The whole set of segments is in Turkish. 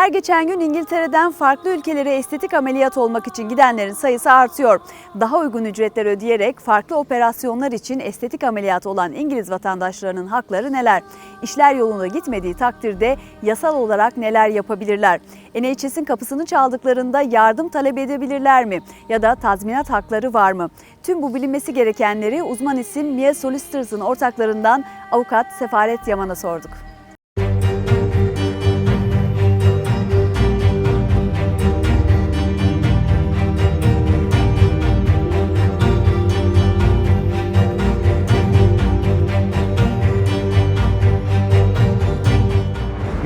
Her geçen gün İngiltere'den farklı ülkelere estetik ameliyat olmak için gidenlerin sayısı artıyor. Daha uygun ücretler ödeyerek farklı operasyonlar için estetik ameliyat olan İngiliz vatandaşlarının hakları neler? İşler yolunda gitmediği takdirde yasal olarak neler yapabilirler? NHS'in kapısını çaldıklarında yardım talep edebilirler mi? Ya da tazminat hakları var mı? Tüm bu bilinmesi gerekenleri uzman isim Mia Solicitors'ın ortaklarından avukat Sefaret Yaman'a sorduk.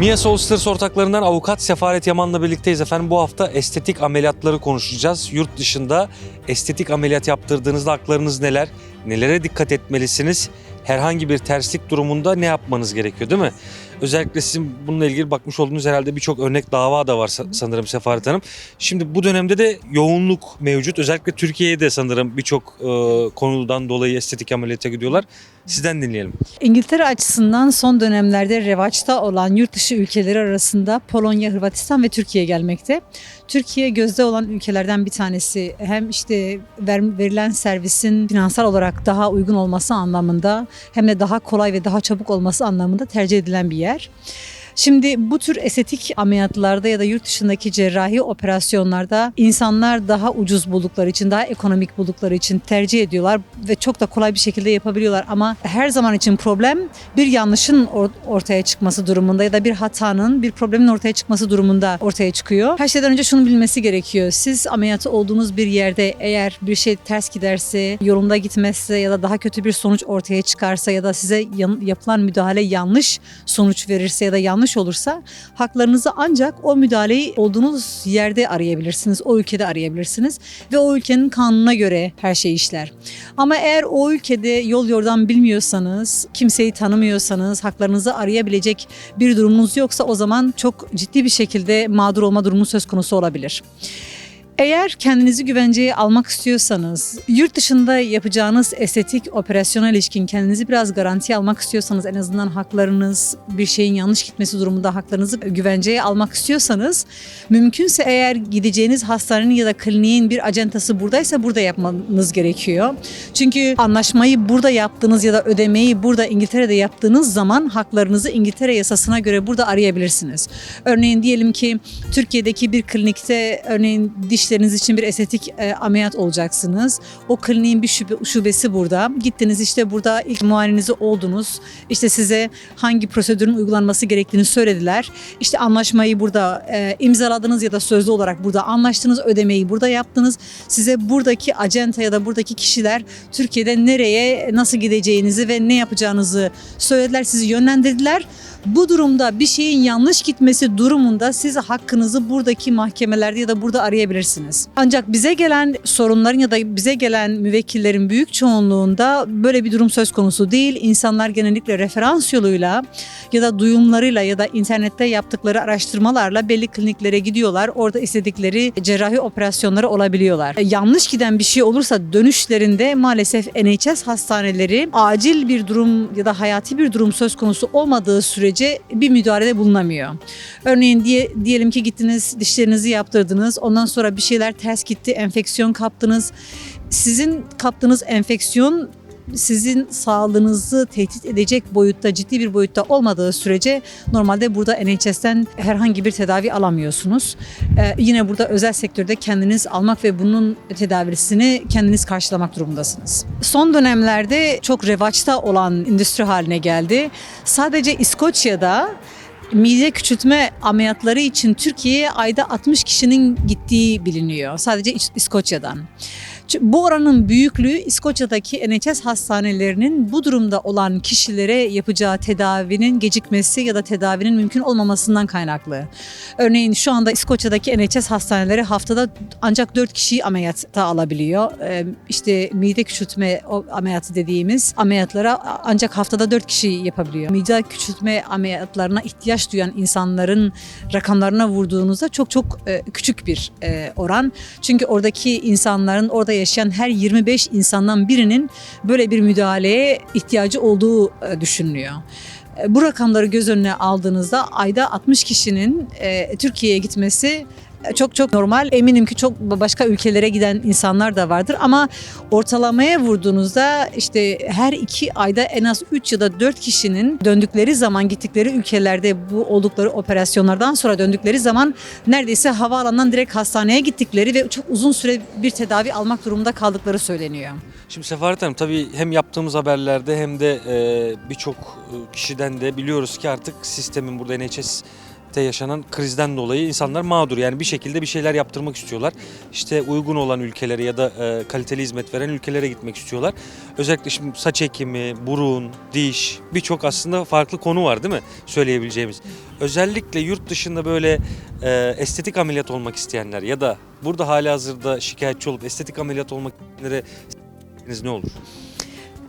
Mia Solsters ortaklarından avukat Sefaret Yaman'la birlikteyiz efendim. Bu hafta estetik ameliyatları konuşacağız. Yurt dışında estetik ameliyat yaptırdığınızda haklarınız neler? Nelere dikkat etmelisiniz? Herhangi bir terslik durumunda ne yapmanız gerekiyor değil mi? Özellikle sizin bununla ilgili bakmış olduğunuz herhalde birçok örnek dava da var sa- sanırım Sefaret Hanım. Şimdi bu dönemde de yoğunluk mevcut. Özellikle Türkiye'ye de sanırım birçok e, konudan dolayı estetik ameliyata gidiyorlar. Sizden dinleyelim. İngiltere açısından son dönemlerde revaçta olan yurt dışı ülkeleri arasında Polonya, Hırvatistan ve Türkiye gelmekte. Türkiye gözde olan ülkelerden bir tanesi. Hem işte ver- verilen servisin finansal olarak daha uygun olması anlamında hem de daha kolay ve daha çabuk olması anlamında tercih edilen bir yer yer. Şimdi bu tür estetik ameliyatlarda ya da yurt dışındaki cerrahi operasyonlarda insanlar daha ucuz buldukları için, daha ekonomik buldukları için tercih ediyorlar ve çok da kolay bir şekilde yapabiliyorlar. Ama her zaman için problem bir yanlışın or- ortaya çıkması durumunda ya da bir hatanın, bir problemin ortaya çıkması durumunda ortaya çıkıyor. Her şeyden önce şunu bilmesi gerekiyor. Siz ameliyatı olduğunuz bir yerde eğer bir şey ters giderse, yolunda gitmezse ya da daha kötü bir sonuç ortaya çıkarsa ya da size yapılan müdahale yanlış sonuç verirse ya da yanlış olursa haklarınızı ancak o müdahaleyi olduğunuz yerde arayabilirsiniz, o ülkede arayabilirsiniz ve o ülkenin kanununa göre her şey işler. Ama eğer o ülkede yol yordan bilmiyorsanız, kimseyi tanımıyorsanız, haklarınızı arayabilecek bir durumunuz yoksa o zaman çok ciddi bir şekilde mağdur olma durumu söz konusu olabilir. Eğer kendinizi güvenceye almak istiyorsanız, yurt dışında yapacağınız estetik operasyona ilişkin kendinizi biraz garantiye almak istiyorsanız, en azından haklarınız bir şeyin yanlış gitmesi durumunda haklarınızı güvenceye almak istiyorsanız, mümkünse eğer gideceğiniz hastanenin ya da kliniğin bir acentası buradaysa burada yapmanız gerekiyor. Çünkü anlaşmayı burada yaptığınız ya da ödemeyi burada İngiltere'de yaptığınız zaman haklarınızı İngiltere yasasına göre burada arayabilirsiniz. Örneğin diyelim ki Türkiye'deki bir klinikte örneğin dişleriniz için bir estetik e, ameliyat olacaksınız. O kliniğin bir şube- şubesi burada. Gittiniz işte burada ilk muayenenizi oldunuz. İşte size hangi prosedürün uygulanması gerektiğini söylediler. İşte anlaşmayı burada e, imzaladınız ya da sözlü olarak burada anlaştınız. Ödemeyi burada yaptınız. Size buradaki acenta ya da buradaki kişiler Türkiye'de nereye nasıl gideceğinizi ve ne yapacağınızı söylediler. Sizi yönlendirdiler. Bu durumda bir şeyin yanlış gitmesi durumunda siz hakkınızı buradaki mahkemelerde ya da burada arayabilirsiniz. Ancak bize gelen sorunların ya da bize gelen müvekkillerin büyük çoğunluğunda böyle bir durum söz konusu değil. İnsanlar genellikle referans yoluyla ya da duyumlarıyla ya da internette yaptıkları araştırmalarla belli kliniklere gidiyorlar. Orada istedikleri cerrahi operasyonları olabiliyorlar. Yanlış giden bir şey olursa dönüşlerinde maalesef NHS hastaneleri acil bir durum ya da hayati bir durum söz konusu olmadığı sürece bir müdahalede bulunamıyor. Örneğin diye, diyelim ki gittiniz dişlerinizi yaptırdınız. Ondan sonra bir şeyler ters gitti, enfeksiyon kaptınız. Sizin kaptığınız enfeksiyon sizin sağlığınızı tehdit edecek boyutta, ciddi bir boyutta olmadığı sürece normalde burada NHS'ten herhangi bir tedavi alamıyorsunuz. Ee, yine burada özel sektörde kendiniz almak ve bunun tedavisini kendiniz karşılamak durumundasınız. Son dönemlerde çok revaçta olan endüstri haline geldi. Sadece İskoçya'da mide küçültme ameliyatları için Türkiye'ye ayda 60 kişinin gittiği biliniyor. Sadece İs- İskoçya'dan. Bu oranın büyüklüğü İskoçya'daki NHS hastanelerinin bu durumda olan kişilere yapacağı tedavinin gecikmesi ya da tedavinin mümkün olmamasından kaynaklı. Örneğin şu anda İskoçya'daki NHS hastaneleri haftada ancak 4 kişiyi ameliyatta alabiliyor. İşte mide küçültme ameliyatı dediğimiz ameliyatlara ancak haftada 4 kişi yapabiliyor. Mide küçültme ameliyatlarına ihtiyaç duyan insanların rakamlarına vurduğunuzda çok çok e, küçük bir e, oran. Çünkü oradaki insanların orada yaşayan her 25 insandan birinin böyle bir müdahaleye ihtiyacı olduğu e, düşünülüyor. E, Bu rakamları göz önüne aldığınızda ayda 60 kişinin e, Türkiye'ye gitmesi çok çok normal. Eminim ki çok başka ülkelere giden insanlar da vardır ama ortalamaya vurduğunuzda işte her iki ayda en az 3 ya da 4 kişinin döndükleri zaman gittikleri ülkelerde bu oldukları operasyonlardan sonra döndükleri zaman neredeyse havaalanından direkt hastaneye gittikleri ve çok uzun süre bir tedavi almak durumunda kaldıkları söyleniyor. Şimdi Sefaret Hanım tabii hem yaptığımız haberlerde hem de birçok kişiden de biliyoruz ki artık sistemin burada NHS'te yaşanan krizden dolayı insanlar mağdur. Yani bir şekilde bir şeyler yaptırmak istiyorlar. İşte uygun olan ülkelere ya da e, kaliteli hizmet veren ülkelere gitmek istiyorlar. Özellikle şimdi saç ekimi, burun, diş birçok aslında farklı konu var değil mi söyleyebileceğimiz. Özellikle yurt dışında böyle e, estetik ameliyat olmak isteyenler ya da burada hali hazırda şikayetçi olup estetik ameliyat olmak isteyenlere ne olur?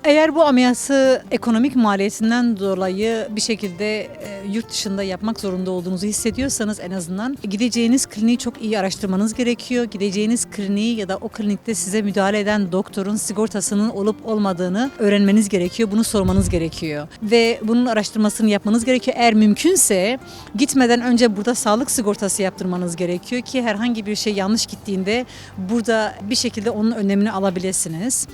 Eğer bu ameliyatı ekonomik maliyetinden dolayı bir şekilde e, yurt dışında yapmak zorunda olduğunuzu hissediyorsanız en azından gideceğiniz kliniği çok iyi araştırmanız gerekiyor. Gideceğiniz kliniği ya da o klinikte size müdahale eden doktorun sigortasının olup olmadığını öğrenmeniz gerekiyor. Bunu sormanız gerekiyor. Ve bunun araştırmasını yapmanız gerekiyor. Eğer mümkünse gitmeden önce burada sağlık sigortası yaptırmanız gerekiyor ki herhangi bir şey yanlış gittiğinde burada bir şekilde onun önlemini alabilirsiniz.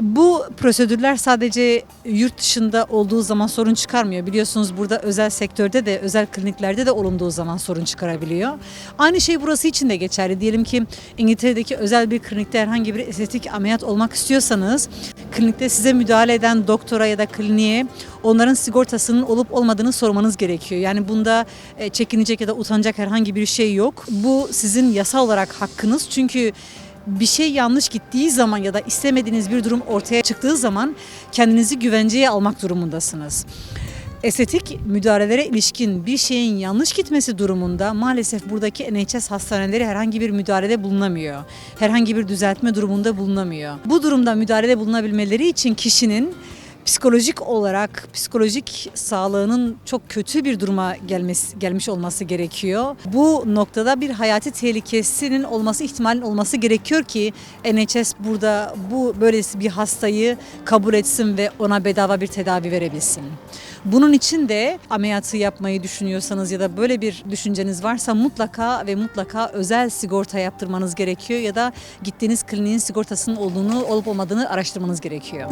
Bu prosedürler sadece yurt dışında olduğu zaman sorun çıkarmıyor. Biliyorsunuz burada özel sektörde de özel kliniklerde de olunduğu zaman sorun çıkarabiliyor. Aynı şey burası için de geçerli. Diyelim ki İngiltere'deki özel bir klinikte herhangi bir estetik ameliyat olmak istiyorsanız klinikte size müdahale eden doktora ya da kliniğe onların sigortasının olup olmadığını sormanız gerekiyor. Yani bunda e, çekinecek ya da utanacak herhangi bir şey yok. Bu sizin yasal olarak hakkınız. Çünkü bir şey yanlış gittiği zaman ya da istemediğiniz bir durum ortaya çıktığı zaman kendinizi güvenceye almak durumundasınız. Estetik müdahalelere ilişkin bir şeyin yanlış gitmesi durumunda maalesef buradaki NHS hastaneleri herhangi bir müdahalede bulunamıyor. Herhangi bir düzeltme durumunda bulunamıyor. Bu durumda müdahalede bulunabilmeleri için kişinin psikolojik olarak psikolojik sağlığının çok kötü bir duruma gelmesi, gelmiş olması gerekiyor. Bu noktada bir hayati tehlikesinin olması ihtimalin olması gerekiyor ki NHS burada bu böylesi bir hastayı kabul etsin ve ona bedava bir tedavi verebilsin. Bunun için de ameliyatı yapmayı düşünüyorsanız ya da böyle bir düşünceniz varsa mutlaka ve mutlaka özel sigorta yaptırmanız gerekiyor ya da gittiğiniz kliniğin sigortasının olduğunu olup olmadığını araştırmanız gerekiyor.